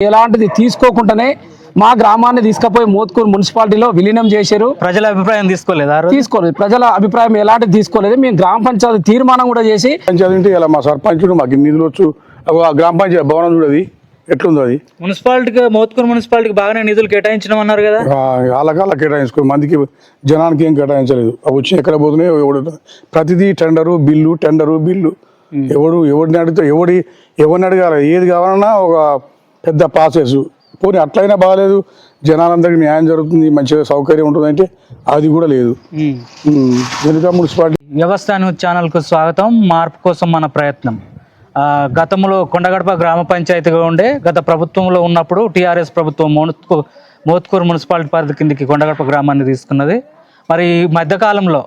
ఎలాంటిది తీసుకోకుండానే మా గ్రామాన్ని తీసుకుపోయి మోత్కూరు మున్సిపాలిటీలో విలీనం చేశారు. ప్రజల అభిప్రాయం తీసుకోలేదు తీసుకోలేదు. ప్రజల అభిప్రాయం ఎలాంటిది తీసుకోలేదు. మేము గ్రామ పంచాయతీ తీర్మానం కూడా చేసి పంచాయతీ అంటే ఇలా మా సర్పంచుడు మాకు నిధులు వచ్చు. గ్రామ పంచాయతీ భవనం చూడది. ఎట్లుందో అది? మున్సిపాలిటీకి మోత్కూరు మున్సిపాలిటీకి బాగానే నిధులు కేటాయించడం అన్నారు కదా? ఆ, వాళ్ళకాళ్ళ కేటాయించుకో మందికి జనానికి ఏం కేటాయించలేదు. అవి వచ్చి ఎక్కడ పోతున్నాయి ఎవడు ప్రతిదీ టెండరు బిల్లు టెండరు బిల్లు. ఎవడు ఎవడిని అడిగితే ఎవడి ఎవరిని అడగాలి? ఏది కావాలన్నా ఒక పెద్ద ప్రాసెస్ పోనీ అట్లయినా బాగాలేదు జనాలందరికీ న్యాయం జరుగుతుంది మంచిగా సౌకర్యం ఉంటుంది అంటే అది కూడా లేదు. ఉమ్, వెనుక మున్సిపాలిటీ వ్యవస్థ న్యూస్ ఛానల్కు స్వాగతం. మార్పు కోసం మన ప్రయత్నం. గతంలో కొండగడప గ్రామ పంచాయతీగా ఉండే గత ప్రభుత్వంలో ఉన్నప్పుడు టీఆర్ఎస్ ప్రభుత్వం మోత్కూ మోత్కూరు మున్సిపాలిటీ పరిధి కిందికి కొండగడప గ్రామాన్ని తీసుకున్నది. మరి మధ్యకాలంలో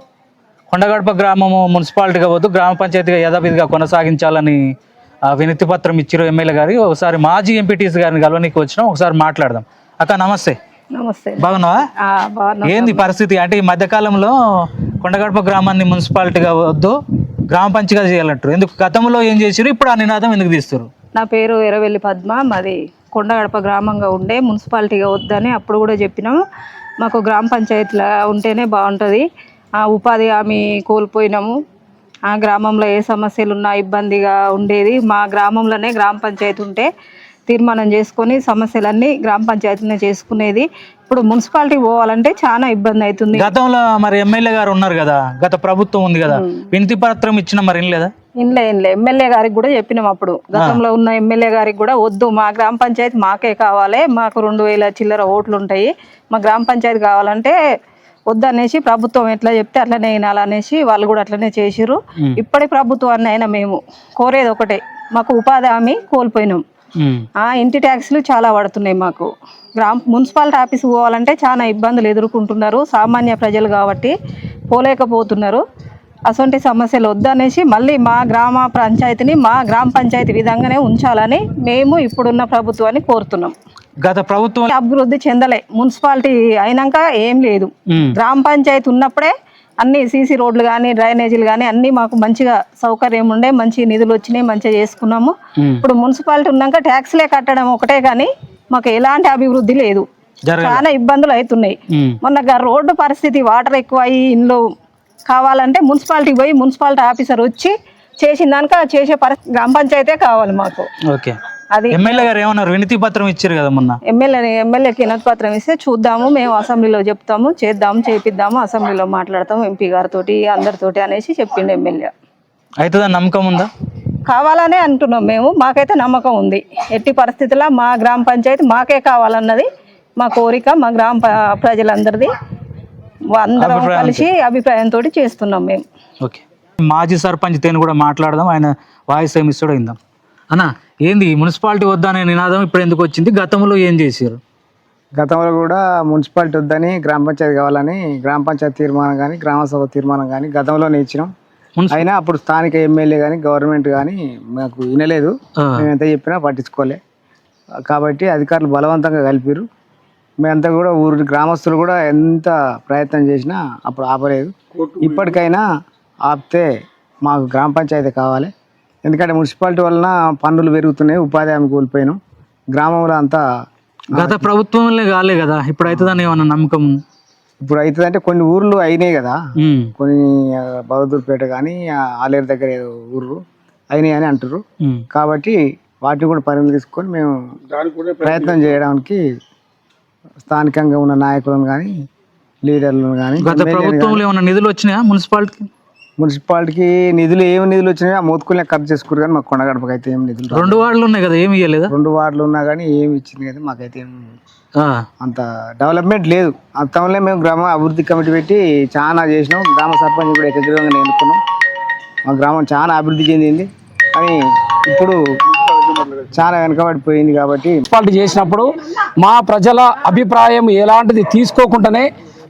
కొండగడప గ్రామము మున్సిపాలిటీగా వద్దు గ్రామ పంచాయతీగా యథావిధిగా కొనసాగించాలని వినతి పత్రం ఇచ్చారు ఎమ్మెల్యే గారి. ఒకసారి మాజీ ఎంపీటీసీ గారిని కలవనీకి వచ్చినాం ఒకసారి మాట్లాడదాం. అక్క నమస్తే. నమస్తే. బాగున్నావా? ఏంది పరిస్థితి? అంటే ఈ మధ్యకాలంలో కొండగడప గ్రామాన్ని మున్సిపాలిటీగా వద్దు గ్రామ పంచాయతీగా చేయాలంటారు. ఎందుకు? గతంలో ఏం చేసారు ఇప్పుడు ఆ నినాదం ఎందుకు తీస్తారు నా పేరు ఎర్రవెల్లి పద్మ. మాది కొండగడప గ్రామంగా ఉండే మున్సిపాలిటీగా వద్దని అప్పుడు కూడా చెప్పినాము మాకు గ్రామ పంచాయతీలా ఉంటేనే బాగుంటుంది. ఆ ఉపాధి హామీ కోల్పోయినాము. ఆ గ్రామంలో ఏ సమస్యలు ఉన్నా ఇబ్బందిగా ఉండేది. మా గ్రామంలోనే గ్రామ పంచాయతీ ఉంటే తీర్మానం చేసుకొని సమస్యలన్నీ గ్రామ పంచాయతీనే చేసుకునేది. ఇప్పుడు మున్సిపాలిటీ పోవాలంటే చాలా ఇబ్బంది అవుతుంది. గతంలో మరి ఎమ్మెల్యే గారు ఉన్నారు కదా గత ప్రభుత్వం ఉంది కదా వినతి పత్రం ఇచ్చిన మరి లేదా ఇంలే ఇంలే ఎమ్మెల్యే గారికి కూడా చెప్పినాం అప్పుడు. గతంలో ఉన్న ఎమ్మెల్యే గారికి కూడా వద్దు మా గ్రామ పంచాయతీ మాకే కావాలి మాకు రెండు వేల చిల్లర ఓట్లు ఉంటాయి. మా గ్రామ పంచాయతీ కావాలంటే వద్దనేసి ప్రభుత్వం ఎట్లా చెప్తే అట్లనే వినాలనేసి వాళ్ళు కూడా అట్లనే చేసిర్రు. ఇప్పటి ప్రభుత్వాన్ని అయినా మేము కోరేది ఒకటే మాకు ఉపాధి హామీ కోల్పోయినాం. ఆ ఇంటి ట్యాక్స్లు చాలా పడుతున్నాయి మాకు. గ్రామ మున్సిపాలిటీ ఆఫీస్ పోవాలంటే చాలా ఇబ్బందులు ఎదుర్కొంటున్నారు. సామాన్య ప్రజలు కాబట్టి పోలేకపోతున్నారు. అటువంటి సమస్యలు వద్దనేసి మళ్ళీ మా గ్రామ పంచాయతీని మా గ్రామ పంచాయతీ విధంగానే ఉంచాలని మేము ఇప్పుడున్న ప్రభుత్వాన్ని కోరుతున్నాం. గత ప్రభుత్వం అభివృద్ధి చెందలే. మున్సిపాలిటీ అయినాక ఏం లేదు. గ్రామ పంచాయతీ ఉన్నప్పుడే అన్ని సీసీ రోడ్లు కానీ డ్రైనేజీలు కానీ అన్నీ మాకు మంచిగా సౌకర్యం ఉండే మంచి నిధులు వచ్చినాయి మంచిగా చేసుకున్నాము. ఇప్పుడు మున్సిపాలిటీ ఉన్నాక ట్యాక్స్లే కట్టడం ఒకటే కానీ మాకు ఎలాంటి అభివృద్ధి లేదు. చాలా ఇబ్బందులు అవుతున్నాయి. మొన్న రోడ్డు పరిస్థితి వాటర్ ఎక్కువ అయ్యి ఇండ్లు కావాలంటే మున్సిపాలిటీకి పోయి మున్సిపాలిటీ ఆఫీసర్ వచ్చి చేసిన దానిక చేసే పరిస్థితి గ్రామ పంచాయతే కావాలి మాకు. ఓకే. అది ఎమ్మెల్యే గారు ఏమన్నారు? వినతి పత్రం ఇచ్చారు కదా మొన్న. ఎమ్మెల్యే ఎమ్మెల్యేకి వినతి పత్రం ఇస్తే చూద్దాము మేము అసెంబ్లీలో చెప్తాము చేద్దాము చేపిద్దాము అసెంబ్లీలో మాట్లాడతాము ఎంపీ గారితో అందరితోటి అనేసి చెప్పిండు ఎమ్మెల్యే. అవుతుందని నమ్మకం ఉందా? కావాలనే అంటున్నాం మేము. మాకైతే నమ్మకం ఉంది. ఎట్టి పరిస్థితుల్లో మా గ్రామ పంచాయతీ మాకే కావాలన్నది మా కోరిక మా గ్రామ ప్రజలందరిది. అందరం కలిసి అభిప్రాయంతో చేస్తున్నాం మేము. ఓకే. మాజీ సర్పంచ్ తేను కూడా మాట్లాడదాం. ఆయన వాయిస్ ఏమి ఇస్తాడో ఇందాం అన్న ఏంది మున్సిపాలిటీ వద్దనే నినాదం ఇప్పుడు ఎందుకు వచ్చింది? గతంలో ఏం చేశారు? గతంలో కూడా మున్సిపాలిటీ వద్దని గ్రామ పంచాయతీ కావాలని గ్రామ పంచాయతీ తీర్మానం కానీ గ్రామ సభ తీర్మానం కానీ గతంలోనే ఇచ్చినాం అయినా అప్పుడు స్థానిక ఎమ్మెల్యే కానీ గవర్నమెంట్ కానీ మాకు వినలేదు. మేము ఎంత చెప్పినా పట్టించుకోలే. కాబట్టి అధికారులు బలవంతంగా కలిపారు మేమంతా కూడా ఊరు గ్రామస్తులు కూడా ఎంత ప్రయత్నం చేసినా అప్పుడు ఆపలేదు. ఇప్పటికైనా ఆపితే మాకు గ్రామ పంచాయతీ కావాలి. ఎందుకంటే మున్సిపాలిటీ వలన పన్నులు పెరుగుతున్నాయి ఉపాధి హామీ కోల్పోయినాం. గ్రామంలో అంతా గత ప్రభుత్వంలో కాలే కదా ఇప్పుడు అవుతుందని ఏమన్నా నమ్మకం ఇప్పుడు అవుతుందంటే కొన్ని ఊర్లు అయినాయి కదా. కొన్ని బహదూర్పేట కానీ ఆలేరు దగ్గర ఏదో ఊర్లు అయినాయి అని అంటారు. కాబట్టి వాటిని కూడా పరిగణలు తీసుకొని మేము ప్రయత్నం చేయడానికి స్థానికంగా ఉన్న నాయకులను కానీ లీడర్లను కానీ గత ప్రభుత్వంలో ఏమన్నా నిధులు వచ్చినాయా మున్సిపాలిటీకి? మున్సిపాలిటీకి నిధులు ఏమి నిధులు వచ్చినాయో ఆ మూతుకులే ఖర్చు చేసుకున్నారు కానీ మాకు కొండగడపకి అయితే ఏం నిధులు రాలేదు. రెండు వార్డులు ఉన్నాయి కదా ఏమి ఇవ్వలేదా రెండు వార్డులు ఉన్నా కానీ ఏమి ఇచ్చింది కదా మాకైతే ఏం ఆ, అంత డెవలప్మెంట్ లేదు. అంతంలో మేము గ్రామ అభివృద్ధి కమిటీ పెట్టి చాలా చేసినాం. గ్రామ సర్పంచ్ కూడా ఏకగ్రీవంగా ఎన్నుకున్నాం మా గ్రామం చాలా అభివృద్ధి చెందింది. కానీ ఇప్పుడు చాలా వెనకబడిపోయింది కాబట్టి మున్సిపాలిటీ చేసినప్పుడు మా ప్రజల అభిప్రాయం ఎలాంటిది తీసుకోకుండానే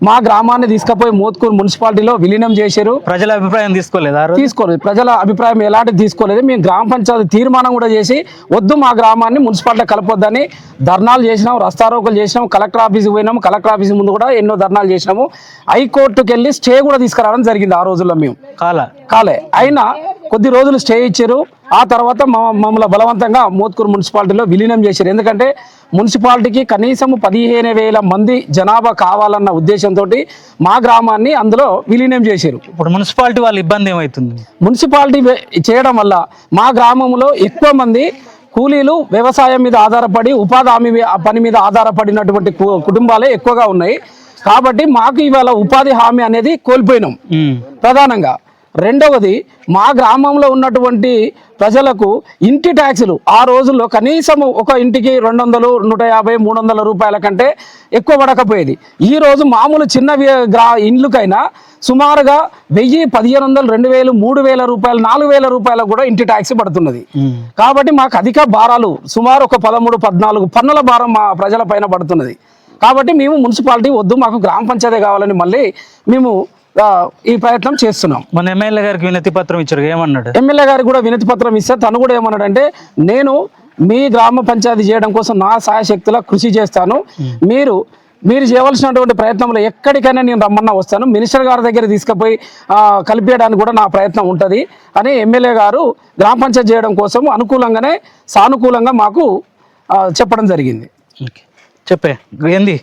మా గ్రామాన్ని తీసుకుపోయి మోత్కూరు మున్సిపాలిటీలో విలీనం చేశారు. ప్రజల అభిప్రాయం తీసుకోలేదా తీసుకోలేదు. ప్రజల అభిప్రాయం ఎలాంటిది తీసుకోలేదు. మేము గ్రామ పంచాయతీ తీర్మానం కూడా చేసి వద్దు మా గ్రామాన్ని మున్సిపాలిటీ కలపొద్దని ధర్నాలు చేసినాం రస్తారోకలు చేసినాం కలెక్టర్ ఆఫీస్కి పోయినాం కలెక్టర్ ఆఫీస్ ముందు కూడా ఎన్నో ధర్నాలు చేసినాము. హైకోర్టుకి వెళ్ళి స్టే కూడా తీసుకురావడం జరిగింది ఆ రోజుల్లో మేము. కాల? కాలే. అయినా కొద్ది రోజులు స్టే ఇచ్చారు. ఆ తర్వాత మా- మమ్మల్ని బలవంతంగా మోత్కూరు మున్సిపాలిటీలో విలీనం చేశారు. ఎందుకంటే మున్సిపాలిటీకి కనీసం పదిహేను వేల మంది జనాభా కావాలన్న ఉద్దేశంతో మా గ్రామాన్ని అందులో విలీనం చేశారు. ఇప్పుడు మున్సిపాలిటీ వాళ్ళ ఇబ్బంది ఏమవుతుంది మున్సిపాలిటీ చేయడం వల్ల మా గ్రామంలో ఎక్కువ మంది కూలీలు వ్యవసాయం మీద ఆధారపడి ఉపాధి హామీ పని మీద ఆధారపడినటువంటి కుటుంబాలే ఎక్కువగా ఉన్నాయి. కాబట్టి మాకు ఇవాళ ఉపాధి హామీ అనేది కోల్పోయినాం. ప్రధానంగా రెండవది మా గ్రామంలో ఉన్నటువంటి ప్రజలకు ఇంటి ట్యాక్సులు ఆ రోజుల్లో కనీసం ఒక ఇంటికి రెండు వందలు నూట యాభై మూడు వందల రూపాయల కంటే ఎక్కువ పడకపోయేది. ఈ రోజు మామూలు చిన్న గ్రా ఇండ్లకైనా సుమారుగా వెయ్యి పదిహేను వందలు రెండు వేలు మూడు వేల రూపాయలు నాలుగు వేల రూపాయలకు కూడా ఇంటి ట్యాక్స్ పడుతున్నది. కాబట్టి మాకు అధిక భారాలు సుమారు ఒక పదమూడు పద్నాలుగు పన్నుల భారం మా ప్రజల పైన పడుతున్నది. కాబట్టి మేము మున్సిపాలిటీ వద్దు మాకు గ్రామ పంచాయతీ కావాలని మళ్ళీ మేము ఈ ప్రయత్నం చేస్తున్నాం. మన ఎమ్మెల్యే గారికి వినతి పత్రం ఇచ్చారు ఏమన్నాడు? ఎమ్మెల్యే గారికి కూడా వినతి పత్రం ఇస్తే తను కూడా ఏమన్నాడంటే నేను మీ గ్రామ పంచాయతీ చేయడం కోసం నా సాయశక్తుల కృషి చేస్తాను. మీరు మీరు చేయవలసినటువంటి ప్రయత్నంలో ఎక్కడికైనా నేను రమ్మన్నా వస్తాను. మినిస్టర్ గారి దగ్గర తీసుకుపోయి కలిపేయడానికి కూడా నా ప్రయత్నం ఉంటుంది అని ఎమ్మెల్యే గారు గ్రామ పంచాయతీ చేయడం కోసం అనుకూలంగానే సానుకూలంగా మాకు చెప్పడం జరిగింది. చెప్పే. ఏంది?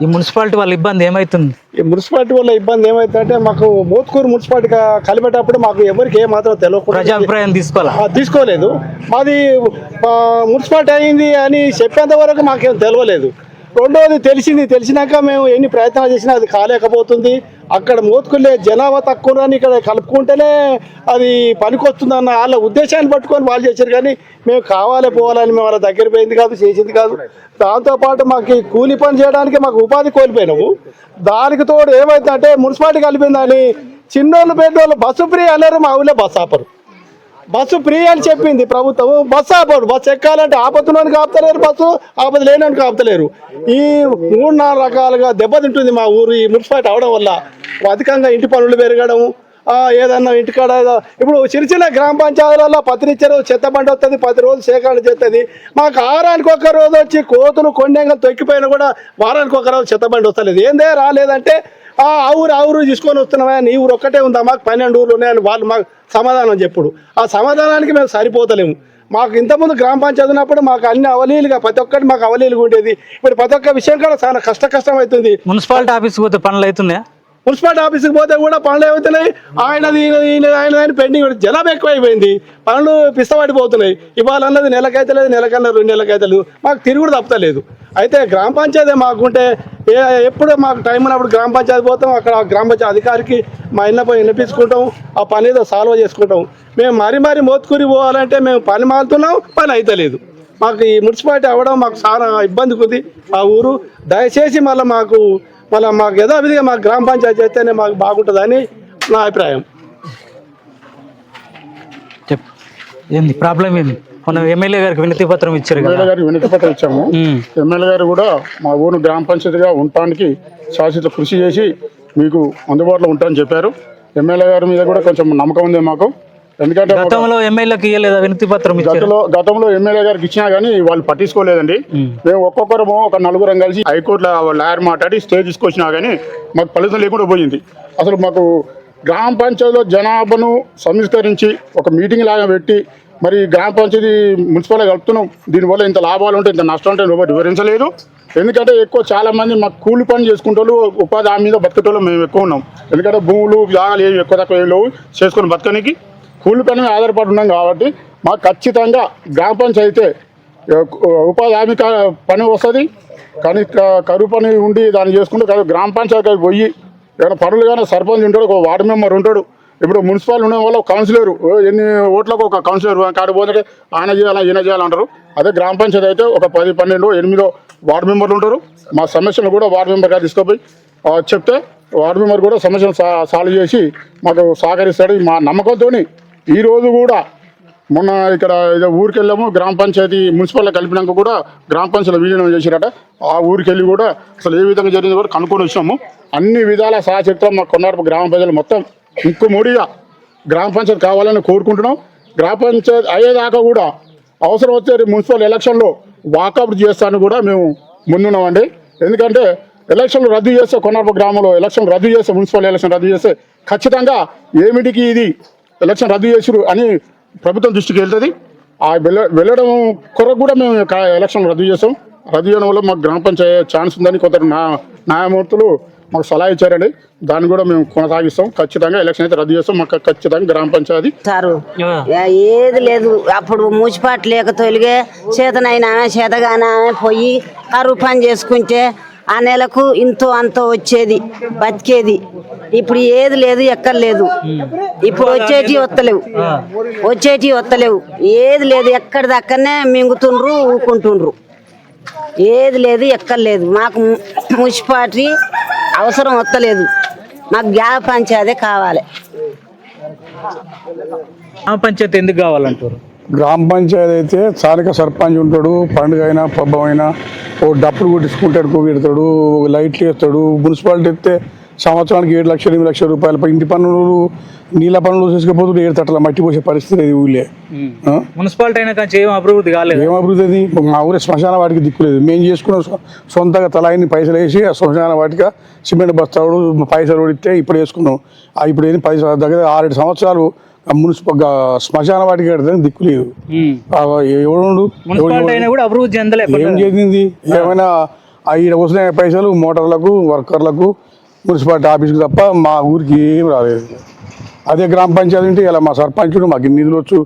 ఈ మున్సిపాలిటీ వాళ్ళ ఇబ్బంది ఏమవుతుంది ఈ మున్సిపాలిటీ వల్ల ఇబ్బంది ఏమైందంటే మాకు మోత్కూరు మున్సిపాలిటీ కలిపేటప్పుడు మాకు ఎవరికి ఏ మాత్రం తెలియకుండా ప్రజాభిప్రాయం తీసుకోవాలా? తీసుకోలేదు. మాది మున్సిపాలిటీ అయింది అని చెప్పేంత వరకు మాకేం తెలియలేదు రెండవది తెలిసింది తెలిసినాక మేము ఎన్ని ప్రయత్నాలు చేసినా అది కాలేకపోతుంది. అక్కడ మోతుకులే జనాభా తక్కువ అని ఇక్కడ కలుపుకుంటేనే అది పనికొస్తుందన్న వాళ్ళ ఉద్దేశాన్ని పట్టుకొని వాళ్ళు చేశారు. కానీ మేము కావాలి పోవాలని మేము వాళ్ళ దగ్గర పోయింది కాదు చేసింది కాదు. దాంతోపాటు మాకు కూలి పని చేయడానికి మాకు ఉపాధి కోల్పోయినాము. దానికి తోడు ఏమైందంటే మున్సిపాలిటీ కలిపిందని చిన్నోళ్ళు పెద్దోళ్ళు బస్సు ఫ్రీ అన్నారు మా ఊళ్ళో బస్సు ఆపరు. బస్సు ఫ్రీ అని చెప్పింది ప్రభుత్వం బస్సు ఆపడు. బస్సు ఎక్కాలంటే ఆపత్తులోనికి ఆపుతలేరు బస్సు ఆపద లేనోనికి ఆపుతలేరు ఈ మూడు నాలుగు రకాలుగా దెబ్బతింటుంది మా ఊరు. ఈ మున్సిపాలిటీ అవడం వల్ల. అధికంగా ఇంటి పనులు పెరగడం ఏదన్నా ఇంటికాడ ఏదో ఇప్పుడు చిన్న చిన్న గ్రామ పంచాయతీలలో పత్రిచ్చారు చెత్త బండి వస్తుంది పది రోజులు సేకరణ చేస్తుంది మాకు ఆరానికి ఒక రోజు వచ్చి కోతులు కొండెంగలు తొక్కిపోయినా కూడా వారానికి ఒక రోజు చెత్త బండి వస్తలేదు. ఏందే రాలేదంటే ఆ ఊరు ఆ ఊరు తీసుకొని వస్తున్నావా నీ ఊరు ఒక్కటే ఉందా? మాకు పన్నెండు ఊర్లు ఉన్నాయని వాళ్ళు మాకు సమాధానం చెప్పుడు. ఆ సమాధానానికి మేము సరిపోతలేము. మాకు ఇంతకుముందు గ్రామ పంచాయతీ ఉన్నప్పుడు మాకు అన్ని అవలీలుగా ప్రతి ఒక్కటి మాకు అవలీలుగా ఉండేది. ఇప్పుడు ప్రతి ఒక్క విషయం కూడా చాలా కష్ట కష్టం అవుతుంది మున్సిపాలిటీ ఆఫీస్కి పోతే పనులు అవుతున్నాయా? మున్సిపాలిటీ ఆఫీస్కి పోతే కూడా పనులు ఏమవుతున్నాయి? ఆయనది ఈయన- ఆయన ఆయన పెండింగ్ జనాభా ఎక్కువైపోయింది. పనులు పిస్తపడిపోతున్నాయి ఇవాళ అన్నది నెలకైతే లేదు నెలకన్నా రెండు నెలకైతే లేదు. మాకు తిరుగుడు తప్పలేదు అయితే గ్రామ పంచాయతీ మాకుంటే ఏ ఎప్పుడు మాకు టైం ఉన్నప్పుడు గ్రామ పంచాయతీ పోతాం. అక్కడ గ్రామ పంచాయతీ అధికారికి మా ఇళ్ళ పోయి వినిపించుకుంటాం. ఆ పని ఏదో సాల్వ్ చేసుకుంటాం. మేము మరీ మరీ మోత్కూరి పోవాలంటే మేము పని మారుతున్నాం పని అవుతలేదు మాకు ఈ మున్సిపాలిటీ అవ్వడం మాకు చాలా ఇబ్బందికి ఉంది. ఆ ఊరు. దయచేసి మళ్ళీ మాకు మళ్ళీ మాకు యథావిధిగా మాకు గ్రామ పంచాయతీ చేస్తేనే మాకు బాగుంటుందని నా అభిప్రాయం. ఏంది ప్రాబ్లం ఏంది? మనం ఎమ్మెల్యే గారికి వినతి పత్రం ఇచ్చారు కదా. ఎమ్మెల్యే గారికి వినతి పత్రం ఇచ్చాము. ఎమ్మెల్యే గారు కూడా మా ఊరు గ్రామ పంచాయతీగా ఉండటానికి శాశ్వత కృషి చేసి మీకు అందుబాటులో ఉంటామని చెప్పారు. ఎమ్మెల్యే గారి మీద కూడా కొంచెం నమ్మకం ఉంది మాకు. ఎందుకంటే గతంలో ఎమ్మెల్యేకి ఇవ్వలేదా వినతి పత్రం గతంలో గతంలో ఎమ్మెల్యే గారికి ఇచ్చినా కానీ వాళ్ళు పట్టించుకోలేదండి. మేము. ఒక్కొక్కరము ఒక నలుగురం కలిసి హైకోర్టులో లాయర్ మాట్లాడి స్టే తీసుకొచ్చినా కానీ మాకు ఫలితం లేకుండా పోయింది. అసలు మాకు గ్రామ పంచాయతీలో జనాభాను సంస్కరించి ఒక మీటింగ్ లాగా పెట్టి మరి గ్రామ పంచాయతీ మున్సిపల్ కలుపుతున్నాం. దీనివల్ల ఇంత లాభాలు ఉంటాయి ఇంత నష్టం ఉంటాయి ఎవరు వివరించలేదు. ఎందుకంటే ఎక్కువ చాలా మంది మాకు కూలి పని చేసుకుంటూ ఉపాధి హామీ మీద బతికేటోళ్ళు మేము ఎక్కువ ఉన్నాం. ఎందుకంటే భూములు జాగాలు ఏవి ఎక్కువ తక్కువ ఏమి లేవు. చేసుకుని బతకనికి కూలి పని ఆధారపడి ఉన్నాం కాబట్టి మాకు ఖచ్చితంగా గ్రామ పంచాయతీ ఉపాధి హామీ పని వస్తుంది. కానీ కరువు పని ఉండి దాన్ని చేసుకుంటే కాదు గ్రామ పంచాయతీ పోయి ఏమైనా పనులు కానీ సర్పంచ్ ఉంటాడు ఒక వార్డు మెంబర్ ఉంటాడు. ఇప్పుడు మున్సిపాల్ ఉన్న వల్ల కౌన్సిలర్ ఎన్ని ఓట్లకు ఒక కౌన్సిలర్ కాడ పోతే ఆయన చేయాలా ఈయన చేయాలంటారు అదే గ్రామ పంచాయతీ అయితే ఒక పది పన్నెండు ఎనిమిదో వార్డు మెంబర్లు ఉంటారు. మా సమస్యలు కూడా వార్డు మెంబర్గా తీసుకుపోయి చెప్తే వార్డు మెంబర్ కూడా సమస్యను సా- సాల్వ్ చేసి మాకు సహకరిస్తాడు. మా నమ్మకంతో ఈరోజు కూడా మొన్న ఇక్కడ ఏదో ఊరికి వెళ్ళాము గ్రామ పంచాయతీ మున్సిపల్ కలిపినాక కూడా గ్రామ పంచాయతీ విలీనం చేసిరట. ఆ ఊరికి వెళ్ళి కూడా అసలు ఏ విధంగా జరిగింది కూడా కనుక్కొని వచ్చినాము. అన్ని విధాల సహచరిత్రం మా కొన్నారపు గ్రామ ప్రజలు మొత్తం ఇంకో మూడిగా గ్రామ పంచాయతీ కావాలని కోరుకుంటున్నాం. గ్రామ పంచాయతీ అయ్యేదాకా కూడా అవసరం వచ్చే మున్సిపల్ ఎలక్షన్లో వాకౌట్ చేస్తాను కూడా మేము ముందున్నామండి. ఎందుకంటే ఎలక్షన్లు రద్దు చేస్తే కొన్నారపు గ్రామంలో ఎలక్షన్ రద్దు చేస్తే మున్సిపల్ ఎలక్షన్ రద్దు చేస్తే ఖచ్చితంగా ఏమిటికి ఇది ఎలక్షన్ రద్దు చేసిరు అని ప్రభుత్వం దృష్టికి వెళ్తుంది. ఆ వెళ్ళ వెళ్ళడం కొరకు కూడా మేము ఎలక్షన్ రద్దు చేస్తాం. రద్దు చేయడం వల్ల మాకు గ్రామ పంచాయతీ ఛాన్స్ ఉందని కొందరు నా న్యాయమూర్తులు మాకు సలహా ఇచ్చారండి. దాన్ని కూడా మేము కొనసాగిస్తాం. ఖచ్చితంగా ఎలక్షన్ అయితే రద్దు చేస్తాం. మాకు ఖచ్చితంగా గ్రామ పంచాయతీ సారు ఏది లేదు. అప్పుడు మూచిపాటు లేక తొలిగే చేతనైనా చేతగానా పోయి కరువు పని చేసుకుంటే ఆ నెలకు ఇంతో అంతో వచ్చేది బతికేది. ఇప్పుడు ఏది లేదు ఎక్కడ లేదు. ఇప్పుడు వచ్చేటి వస్తలేవు వచ్చేటి వస్తలేవు ఏది లేదు ఎక్కడి దక్కనే మింగుతుండ్రు ఊకుంటుండ్రు ఏది లేదు ఎక్కడ లేదు. మాకు మున్సిపాలిటీ అవసరం వస్తలేదు మాకు గ్యాప్ పంచాదే కావాలి. గ్రామ పంచాయతీ ఎందుకు కావాలంటారు? గ్రామ పంచాయతీ అయితే స్థానిక సర్పంచ్ ఉంటాడు పండుగ అయినా పబ్బం అయినా ఓ డప్పులు కొట్టించుకుంటాడు ఒక లైట్లు వేస్తాడు. మున్సిపాలిటీ అయితే సంవత్సరానికి ఏడు లక్షలు ఎనిమిది లక్షల రూపాయలు. ఇంటి పనులు నీళ్ళ పనులు చేసుకుపోతుంటే ఏడు తట్టల మట్టి పోసే పరిస్థితి ఇది ఊళ్ళే? మున్సిపాలిటీ అయినా కానీ ఏం అభివృద్ధి కాలేదు. ఏం అభివృద్ధి అది. మా ఊరే శ్మశాన వాటికి దిక్కులేదు మేము చేసుకున్న సొంతగా తలాయిని పైసలు వేసి ఆ శ్మశాన వాటిక సిమెంట్ బస్తాడు పైసలు పడితే ఇప్పుడు వేసుకున్నాం. ఇప్పుడు ఏంది? పది దగ్గర ఆరేడు సంవత్సరాలు మున్సిపల్ శ్మశాన వాటికి కడితే దిక్కు లేదు. ఎవడు మున్సిపాలిటీ అభివృద్ధి ఏం చేసింది ఏమైనా ఈడ వస్తున్నాయి పైసలు మోటార్లకు వర్కర్లకు మున్సిపాలిటీ ఆఫీస్కి తప్ప మా ఊరికి ఏం రాలేదు. అదే గ్రామ పంచాయతీ ఉంటే ఇలా మా సర్పంచుడు మాకు నిధులు వచ్చు.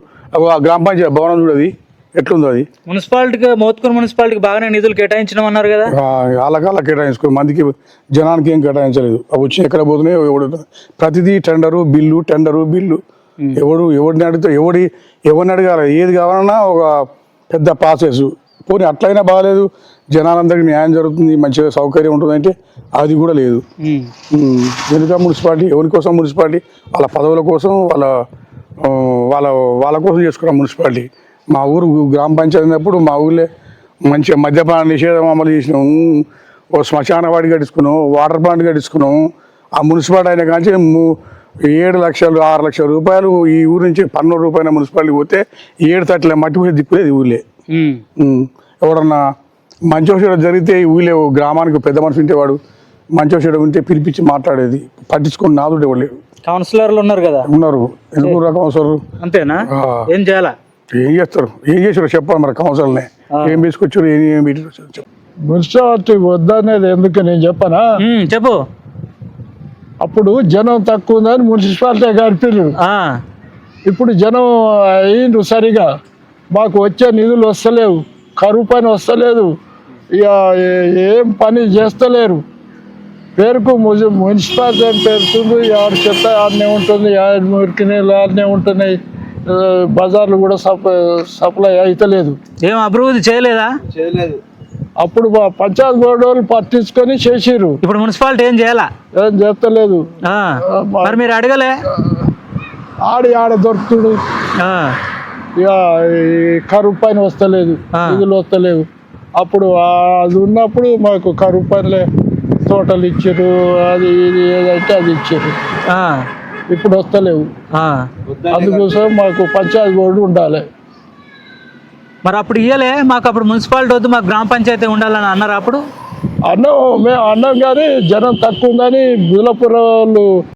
గ్రామ పంచాయతీ భవనం చూడది. ఎట్లుందో అది. మున్సిపాలిటీకి మోత్కూరు మున్సిపాలిటీకి బాగానే నిధులు కేటాయించడం అన్నారు కదా? వాళ్ళకాళ్ళ కేటాయించుకో. మందికి జనానికి ఏం కేటాయించలేదు. అవి వచ్చి ఎక్కడ పోతున్నాయి ప్రతిదీ టెండరు బిల్లు టెండరు బిల్లు. ఎవడు ఎవడిని అడిగితే ఎవడి ఎవరిని అడగాలి? ఏది కావాలన్నా ఒక పెద్ద ప్రాసెస్ పోనీ అట్లయినా బాగాలేదు జనాలందరికీ న్యాయం జరుగుతుంది మంచిగా సౌకర్యం ఉంటుందంటే అది కూడా లేదు. వెనుక మున్సిపాలిటీ ఎవరి కోసం మున్సిపాలిటీ? వాళ్ళ పదవుల కోసం వాళ్ళ వాళ్ళ వాళ్ళ కోసం చేసుకున్నాం మున్సిపాలిటీ. మా ఊరు గ్రామ పంచాయతీ అయినప్పుడు మా ఊళ్ళో మంచిగా మద్యపాన నిషేధం అమలు చేసినాం. ఓ శ్మశాన వాడి కట్టించుకున్నాం వాటర్ ప్లాంట్ కట్టించుకున్నాం. ఆ మున్సిపాలిటీ అయిన కానీ ఏడు లక్షలు ఆరు లక్షల రూపాయలు ఈ ఊరు నుంచి పన్నెండు రూపాయల మున్సిపాలిటీ పోతే ఏడు తట్ల మట్టి పోయి దిక్కులేదు ఈ ఊళ్ళే ఎవడన్నా మంచి చెడు జరిగితే ఈ ఊళ్ళో గ్రామానికి పెద్ద మనిషి ఉంటేవాడు మంచి చెడు ఉంటే పిలిపించి మాట్లాడేది. పట్టించుకుని నాదుడు కౌన్సిలర్లు ఉన్నారు కదా? ఉన్నారు. ఎందుకు రా కౌన్సిలర్? అంతేనా. ఏం చేయాలా? ఏం చేస్తారు? ఏం చేసారు చెప్పాలి మరి కౌన్సిలర్ని ఏం తీసుకొచ్చారు ఏం ఏం. మున్సిపాలిటీ వద్దనేది ఎందుకు నేను చెప్పనా? చెప్పు. అప్పుడు జనం తక్కువ ఉందని మున్సిపాలిటీ గడిపిరు ఆ, ఇప్పుడు జనం అయిండ్రు సరిగా. మాకు వచ్చే నిధులు వస్తలేవు. కరువు పని వస్తలేదు. ఇక ఏ- పని చేస్తలేరు. పేరుకు ముజ- మున్సిపాలిటీ అని పేరుతుంది? ఆడ చెత్త ఆడనే ఉంటుంది. ఆడ మురికి నీళ్ళు ఆడనే ఉంటున్నాయి. బజార్లు కూడా సప్లై సప్లై అవుతలేదు ఏం అభివృద్ధి చేయలేదా. అప్పుడు పంచాయతీ బోర్డు వాళ్ళు పట్టించుకొని చేసిర్రు. ఇప్పుడు మున్సిపాలిటీ ఏం చేయాలా? ఏం చేస్తలేదు. ఆ, మరి మీరు అడగలే? ఆడి ఆడ దొరుకుతుడు. ఆ, ఇక ఈ కరువు పని వస్తలేదు. నిధులు వస్తలేవు. అప్పుడు అది ఉన్నప్పుడు మాకు కరువు పనిలే తోటలు ఇచ్చారు అది ఇది ఏదంటే అది ఇచ్చారు ఆ, ఇప్పుడు వస్తలేవు. ఆ. అందుకోసం మాకు పంచాయతీ బోర్డు ఉండాలి. మరి అప్పుడు ఇయ్యలే మాకు అప్పుడు మున్సిపాలిటీ వద్దు మాకు గ్రామ పంచాయతీ ఉండాలని అన్నారు అప్పుడు? అన్నం మేము అన్నం కానీ జనం తక్కువ ఉందని బులపుర వాళ్ళు